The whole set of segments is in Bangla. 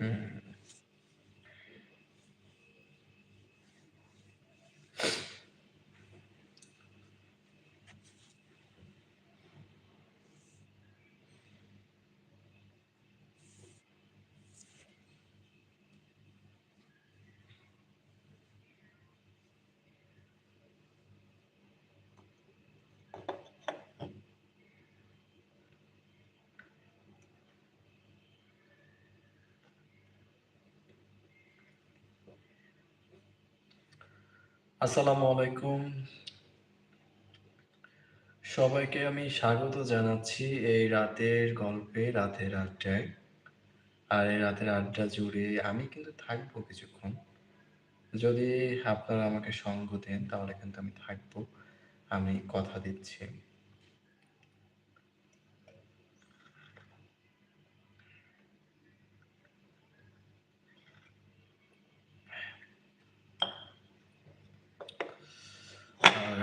হুম। আসসালামু আলাইকুম। সবাইকে আমি স্বাগত জানাচ্ছি এই রাতের গল্পে, রাতের আড্ডায়। আর এই রাতের আড্ডা জুড়ে আমি কিন্তু থাকব কিছুক্ষণ। যদি আপনারা আমাকে সঙ্গ দেন তাহলে কিন্তু আমি থাকব। আমি কথা দিচ্ছি। আর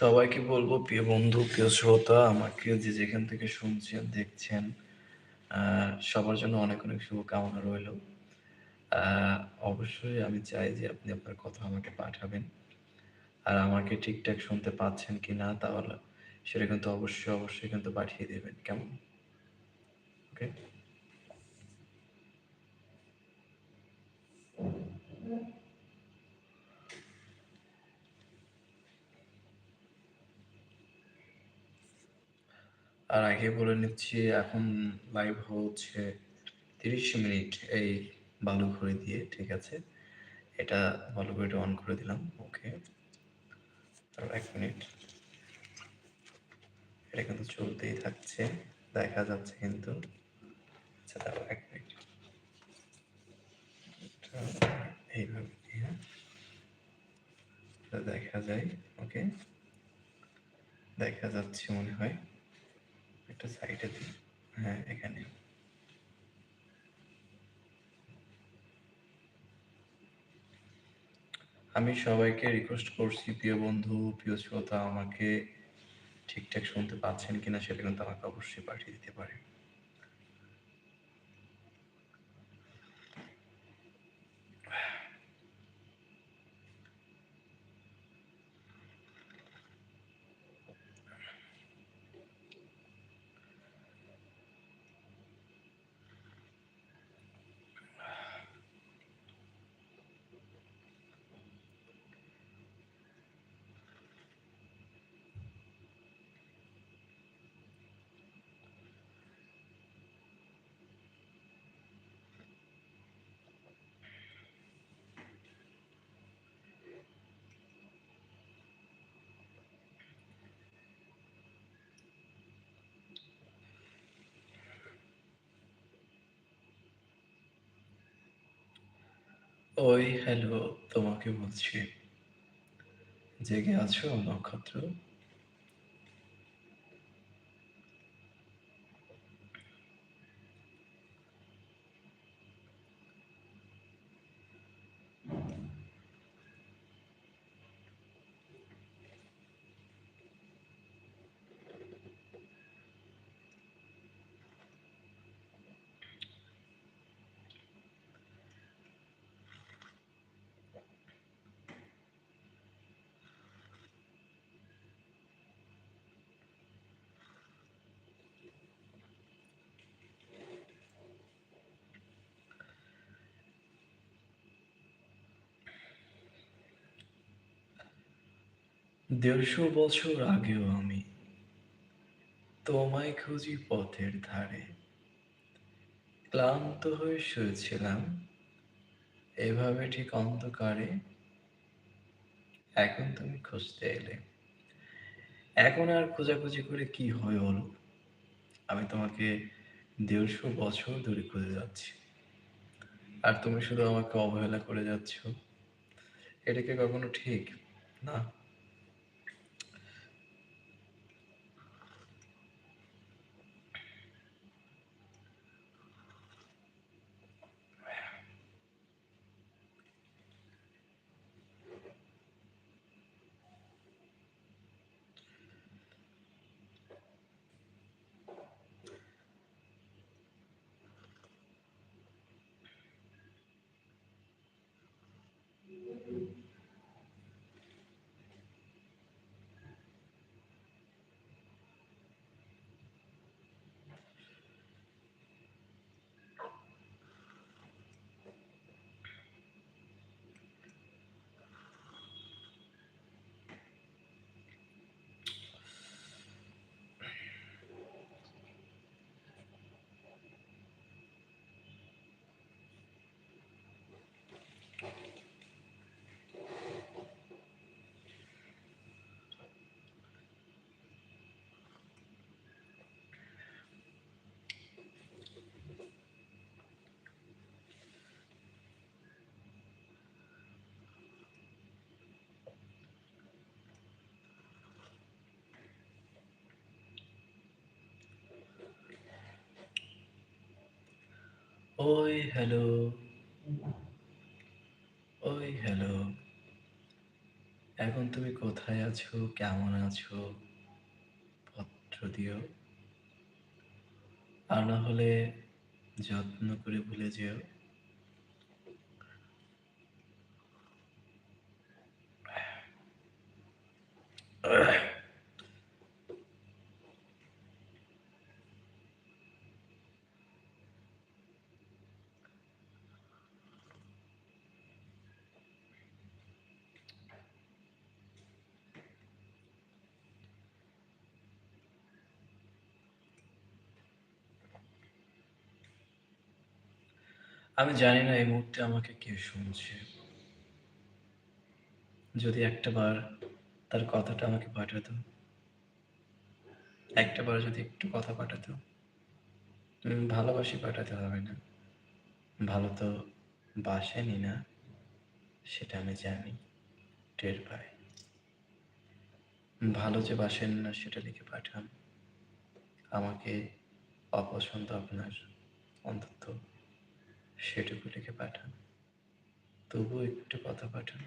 সবাইকে বলব প্রিয় বন্ধু, প্রিয় শ্রোতা আমাকে যে যেখান থেকে শুনছেন, দেখছেন সবার জন্য অনেক, অনেক শুভকামনা রইল। অবশ্যই আমি চাই যে আপনি আপনার কথা আমাকে পাঠাবেন। আর আমাকে ঠিকঠাক শুনতে পাচ্ছেন কি না তাহলে সেটা কিন্তু অবশ্যই, অবশ্যই কিন্তু পাঠিয়ে দেবেন কেমন? ওকে? আর আগে বলে নিচ্ছি এখন লাইভ হচ্ছে ৩০ মিনিট এই বালু ঘড়ি দিয়ে, ঠিক আছে? এটা বালু ঘড়িটা অন করে দিলাম। ওকে। তারপর ১ মিনিট। এটা কিন্তু চলতেই থাকছে। দেখা যাচ্ছে কিন্তু। আচ্ছা দাঁড়াও ১ মিনিট। এইভাবে এটা দেখা যায়। ওকে। দেখা যাচ্ছে মনে হয়। একটা সাইডে দিই। হ্যাঁ, এখানে। আমি সবাইকে রিকোয়েস্ট করছি প্রিয় বন্ধু, প্রিয় শ্রোতা আমাকে ঠিকঠাক শুনতে পাচ্ছেন কিনা সেটা কিন্তু আমাকে অবশ্যই পাঠিয়ে দিতে পারেন। ওই হ্যালো তোমাকে বলছি। জেগে আছো নক্ষত্র? দেড়শো বছর আগেও আমি তোমায় খুঁজি পথের ধারে। ক্লান্ত হয়ে শুয়েছিলাম এভাবে ঠিক অন্ধকারে। এখন তুমি খুঁজতে এলে। এখন আর খোঁজাখুঁজি করে কি হয় বলো? আমি তোমাকে দেড়শো বছর ধরে খুঁজে যাচ্ছি। আর তুমি শুধু আমাকে অবহেলা করে যাচ্ছ। এটা কি কখনো ঠিক? না। ওই হ্যালো ওই হ্যালো। এখন তুমি কোথায় আছো? কেমন আছো? পত্র দিও। আর না হলে যত্ন করে ভুলে যেও। আমি জানি না এই মুহূর্তে আমাকে কে শুনছে। যদি একটা বার তার কথাটা আমাকে পাঠাতো, একটা বার যদি একটু কথা পাঠাতো ভালোবাসি পাঠাতে হবে না। ভালো তো বাসেনি না, সেটা আমি জানি, টের পাই। ভালো যে বাসেন না, সেটা লিখে পাঠান। আমাকে অপছন্দ আপনার অন্তত। সেটুকু লিখে পাঠান। তবুও একটু কথা পাঠান।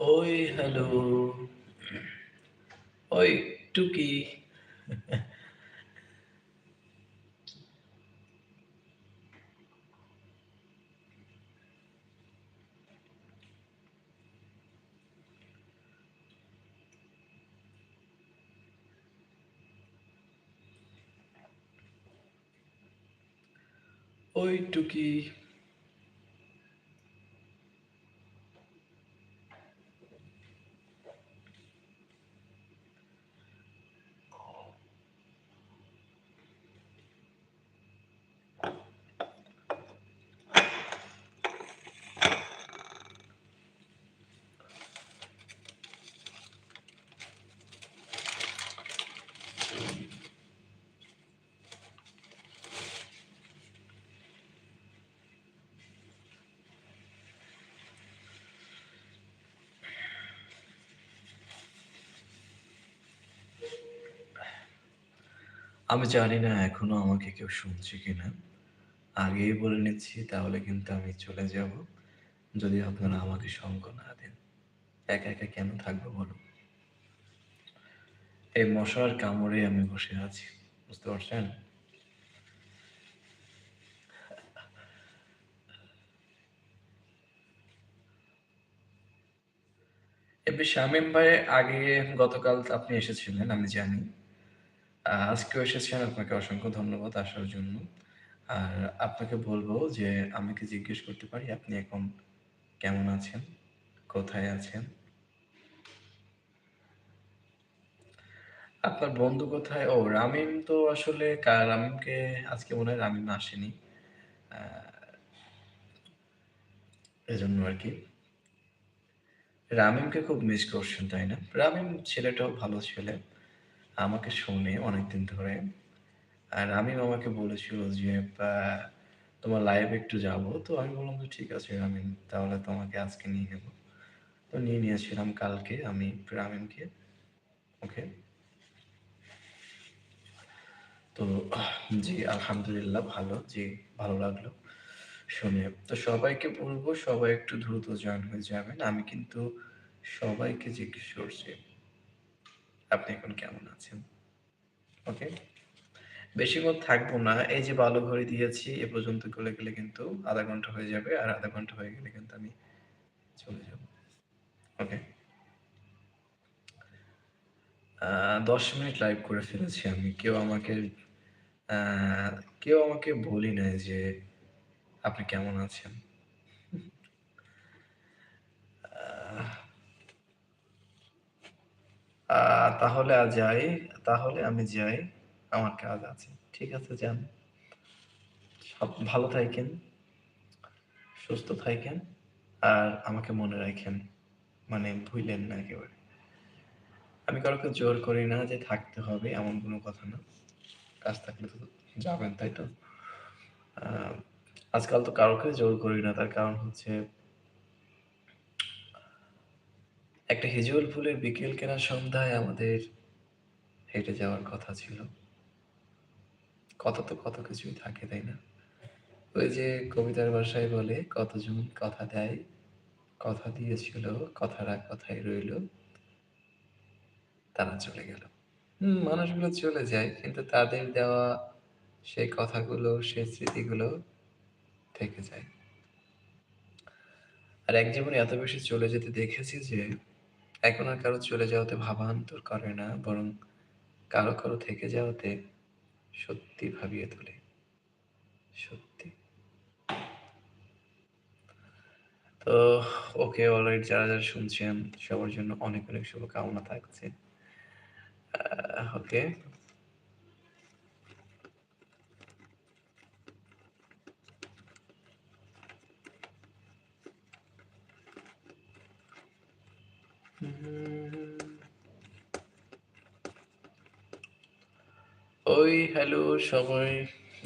ওই হ্যালো ওই টুকি ওই টুকি আমি জানি না এখনও আমাকে কেউ শুনছে কিনা। আগেই বলে নিচ্ছি, তাহলে কিন্তু আমি চলে যাব, যদি আপনারা আমাকে সঙ্গ না দেন। একা একা কেন থাকব বলুন এই মশার কামড়ে আমি বসে আছি, বুঝতে পারছেন? শামীম ভাই, আগে গতকাল আপনি এসেছিলেন, আমি জানি। আজকেও এসেছেন আপনাকে অসংখ্য ধন্যবাদ আসার জন্য। আর আপনাকে বলব যে, আমাকে জিজ্ঞেস করতে পারি, আপনি এখন কেমন আছেন? কোথায় আছেন? আপনার বন্ধু কোথায়? ও, রামিম তো আসলে রামিমকে আজকে মনে হয় রামিম আসেনি। এজন্য আর কি। রামিমকে খুব মিস করছেন, তাই না? রামিম ছেলেটাও ভালো ছেলে। আমাকে শোনে অনেকদিন ধরে আর রামিম আমাকে বলেছিল যে তোমার লাইভে একটু যাব। তো আমি বললাম যে, "ঠিক আছে রামিন, তাহলে তোমাকে আজকে নিয়ে নেব।" তো নিয়ে নিয়েছিলাম কালকে আমি রামিনকে। ওকে। তো জি, আলহামদুলিল্লাহ ভালো। জি, ভালো লাগল শুনে। তো সবাইকে বলব সবাই একটু দ্রুত জয়েন হয়ে যাবেন। আমি কিন্তু সবাইকে জিজ্ঞেস করছি। আপনি এখন কেমন আছেন? ওকে? বেশিক্ষণ থাকব না। এই যে বালু ঘড়ি দিয়েছি এ পর্যন্ত গলে গেলে কিন্তু আধা ঘণ্টা হয়ে যাবে। আর আধা ঘণ্টা হয়ে গেলে কিন্তু আমি চলে যাব। ওকে? ১০ মিনিট লাইভ করে ফেলেছি আমি। কেউ আমাকে কেউ আমাকে বলি নাই যে, "আপনি কেমন আছেন?" তাহলে আ যাই। তাহলে আমি যাই। আমার কাজ আছে। ঠিক আছে যান। সব ভালো থাইকেন। সুস্থ থাইকেন। আর আমাকে মনে রাখেন মানে ভুইলেন না একেবারে। আমি কাউকে জোর করি না যে থাকতে হবে এমন কোনো কথা না। কাজ থাকলে তো যাবেন, তাই তো? আজকাল তো কাউকে জোর করি না। তার কারণ হচ্ছে একটা হিজল ফুলের বিকেল কেনা সন্ধ্যায় আমাদের হেঁটে যাওয়ার কথা ছিল। কথা তো কত কিছুই থাকে, তাই না? ওই যে কবিতার ভাষায় বলে, "কতজন কথা দেয়, কথা দিয়েছিল, কথাটা কথাই রইল" তারা চলে গেল। হুম, মানুষগুলো চলে যায়। কিন্তু তাদের দেওয়া সেই কথাগুলো, সেই স্মৃতিগুলো থেকে যায়। আর এক জীবনে এত বেশি চলে যেতে দেখেছি যে, এখন আর কারও চলে যাওয়াতে ভাবান্তর করে না। বরং কারও, কারও থেকে যাওয়াতে সত্যি ভাবিয়ে তোলে। সত্যি। তো ওকে অলরেডি যারা, যারা শুনছেন সবার জন্য অনেক, অনেক শুভকামনা থাকছে। ওকে। হ্যালো, সবাই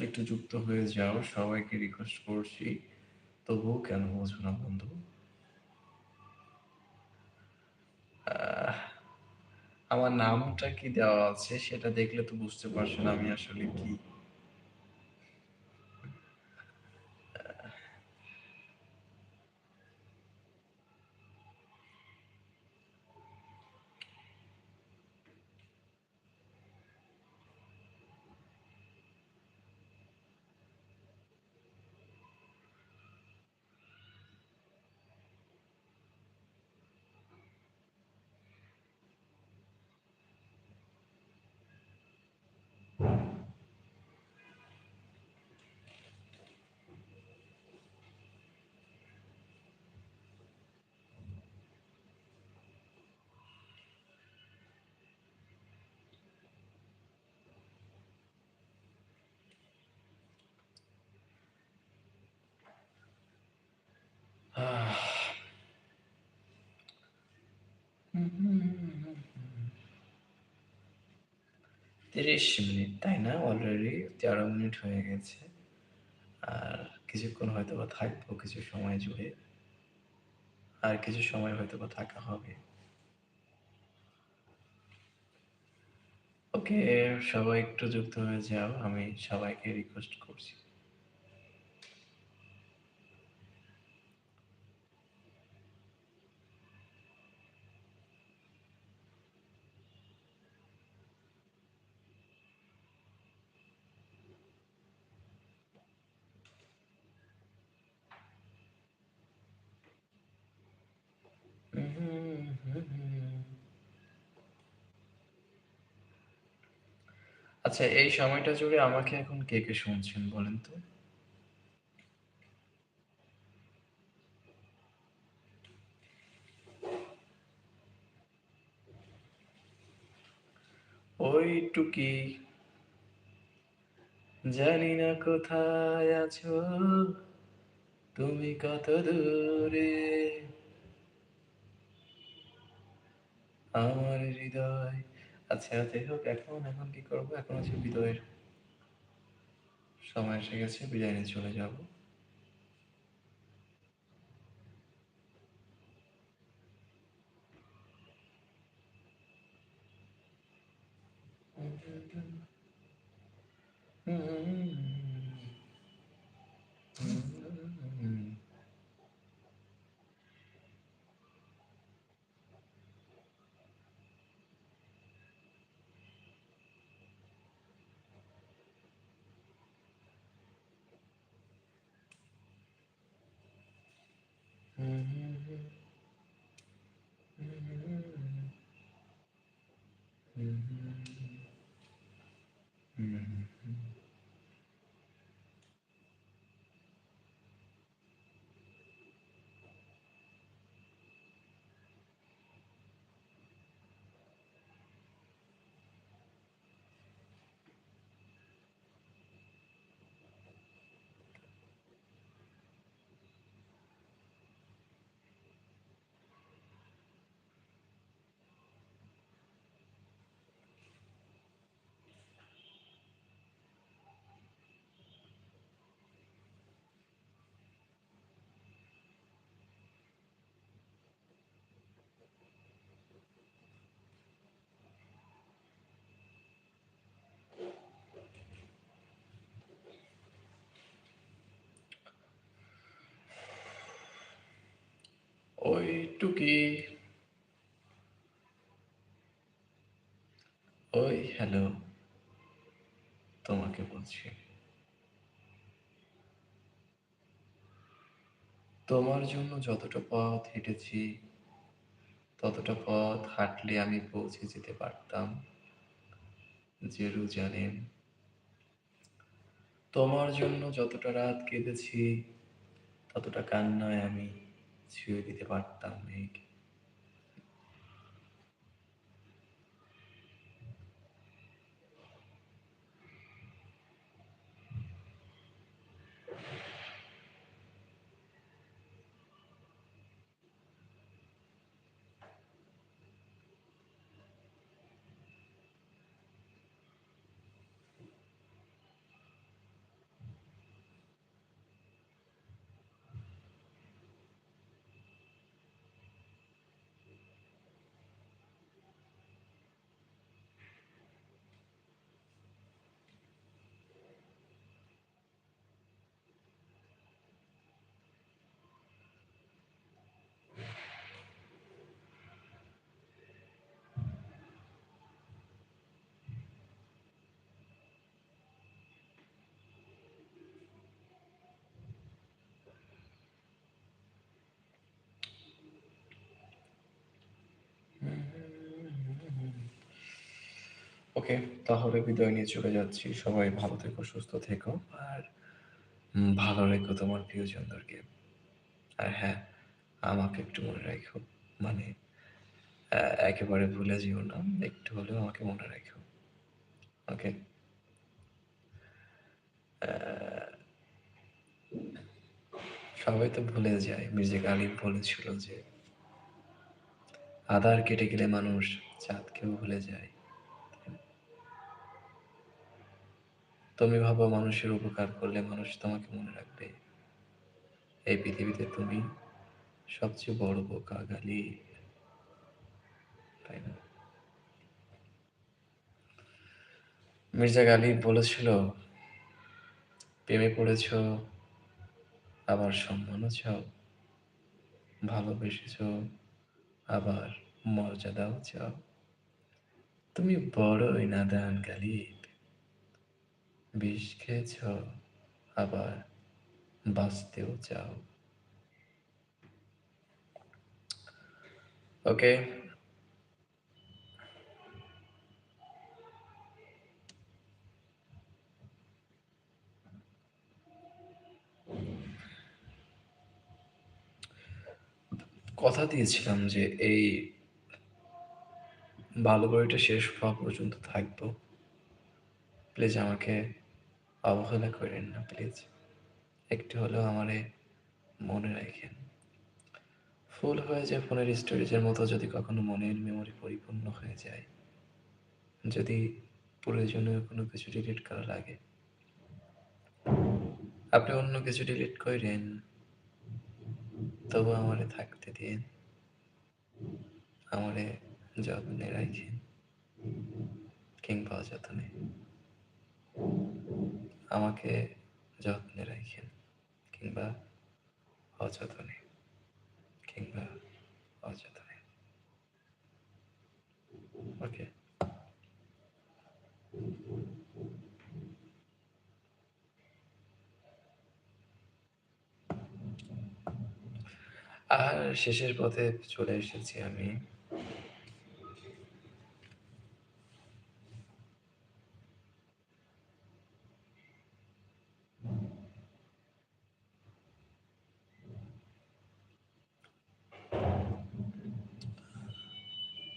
একটু যুক্ত হয়ে যাও। সবাইকে রিকোয়েস্ট করছি। তবু কেন বোঝো না বন্ধু? আমার নামটা কি দেওয়া আছে সেটা দেখলে তো বুঝতে পারছ না আমি আসলে কি? ৩০ মিনিট, তাই না? অলরেডি ১৩ মিনিট হয়ে গেছে। আর কিছুক্ষণ হয়তোবা থাকব কিছু সময় জুড়ে। আর কিছু সময় হয়তো বা থাকা হবে। ওকে, সবাই একটু যুক্ত হয়ে যাও। আমি সবাইকে রিকোয়েস্ট করছি। আচ্ছা এই সময়টা জুড়ে আমাকে এখন কে, কে শুনছেন বলেন তো? ওই টুকি জানি না কোথায় আছো তুমি কত দূরে আমার হৃদয় আচ্ছা যাই হোক এখন, এখন কি করব? এখন হচ্ছে বিদয়ের সময় এসে গেছে বিদায় নিয়ে চলে যাব ওই টুকি। ওই হ্যালো তোমাকে বলছি। তোমার জন্য যতটা পথ হেঁটেছি, ততটা পথ হাঁটলে আমি পৌঁছে যেতে পারতাম। জেরুজালেম। তোমার জন্য যতটা রাত কেঁদেছি, ততটা কান্নায় আমি ছুঁয়ে দিতে পারতাম মেঘ ওকে, তাহলে বিদায় নিয়ে চলে যাচ্ছি। সবাই ভালো থেকো, সুস্থ থেকো। আর ভালো রেখো তোমার প্রিয় প্রিয়জনদেরকে। আর হ্যাঁ আমাকে একটু মনে রাখো। মানে একেবারে ভুলে যেও না, একটু হলেও আমাকে মনে রাখো। ওকে? সবাই তো ভুলে যায়। মির্জা গালিব বলেছিল যে, আধার কেটে গেলে মানুষ চাঁদকেও ভুলে যায়। তুমি ভাবো মানুষের উপকার করলে মানুষ তোমাকে মনে রাখবে। এই পৃথিবীতে তুমি সবচেয়ে বড় বোকা, গালি। তাই না? মির্জা গালিব বলেছিল, প্রেমে পড়েছ, আবার সম্মানও চাও ভালোবেসেছ, আবার মর্যাদাও চাও। তুমি বড়ই নাদান গালিব বিষ খেয়েছ, আবার বাঁচতেও চাও। ওকে? কথা দিয়েছিলাম যে এই ভালো বইটা শেষ হওয়া পর্যন্ত থাকব। প্লিজ আমাকে অবহেলা করেন না প্লিজ একটু হলেও আমারে মনে রাখেন। ফুল হয়ে যায় ফোনের স্টোরেজের মতো যদি কখনো মনের মেমোরি পরিপূর্ণ হয়ে যায়। যদি প্রয়োজনীয় কোনো কিছু ডিলিট করা লাগে। আপনি অন্য কিছু ডিলিট কইরেন, তবু আমারে থাকতে দিন। আমারে যত্নে রাখেন, কিংবা অযত্নে। আমাকে যত্নে রাখেন কিংবা অযত্নে কিংবা অযত্নে। ওকে আর শেষের পথে চলে এসেছি আমি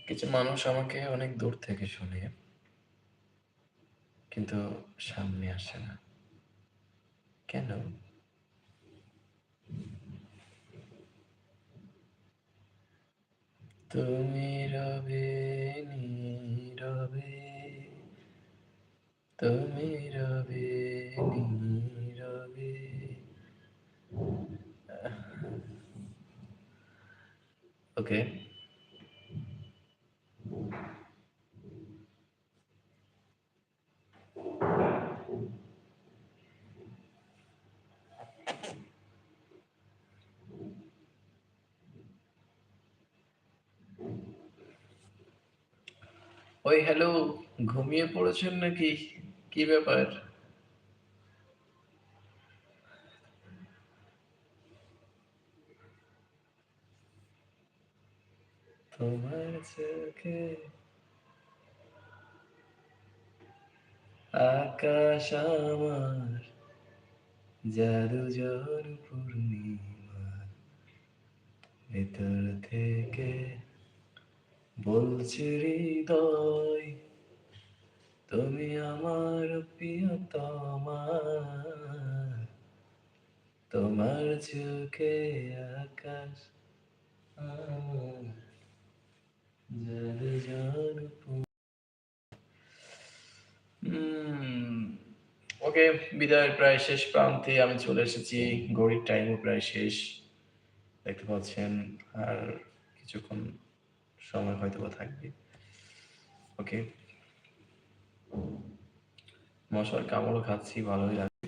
কিছু মানুষ আমাকে অনেক দূর থেকে শুনে, কিন্তু সামনে আসে না। কেন? তুমি রবে নীরবে, তুমি রবে নীরবে। ওকে। ওই হ্যালো ঘুমিয়ে পড়েছেন নাকি? কি ব্যাপার? তোমার চোখে আকাশ আমার জাদু জল পূর্ণিমা, ভেতর থেকে বলছে হৃদয়, তুমি আমার প্রিয়তমা। তোমার চোখে আকাশ জাদু জল ওকে, বিদায়ের প্রায় শেষ প্রান্তে আমি চলে এসেছি। ঘড়ির টাইমও প্রায় শেষ, দেখতে পাচ্ছেন, আর কিছুক্ষণ সময় হয়তো বা থাকবে। ওকে মশার কামড়ও খাচ্ছি ভালোই লাগছে।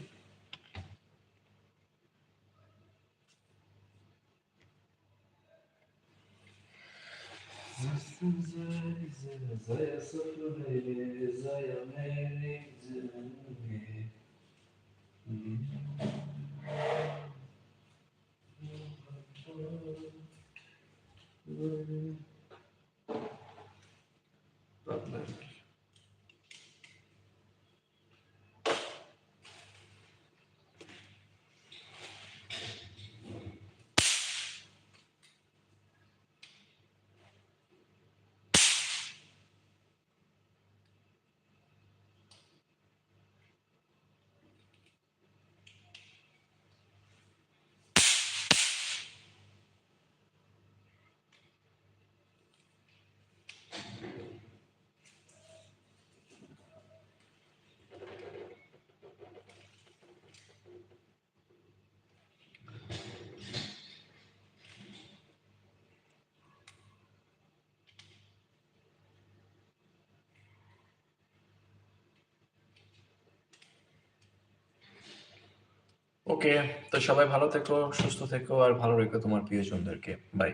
ওকে তো সবাই ভালো থেকো সুস্থ থেকো আর ভালো রেখো তোমার প্রিয়জনদেরকে। বাই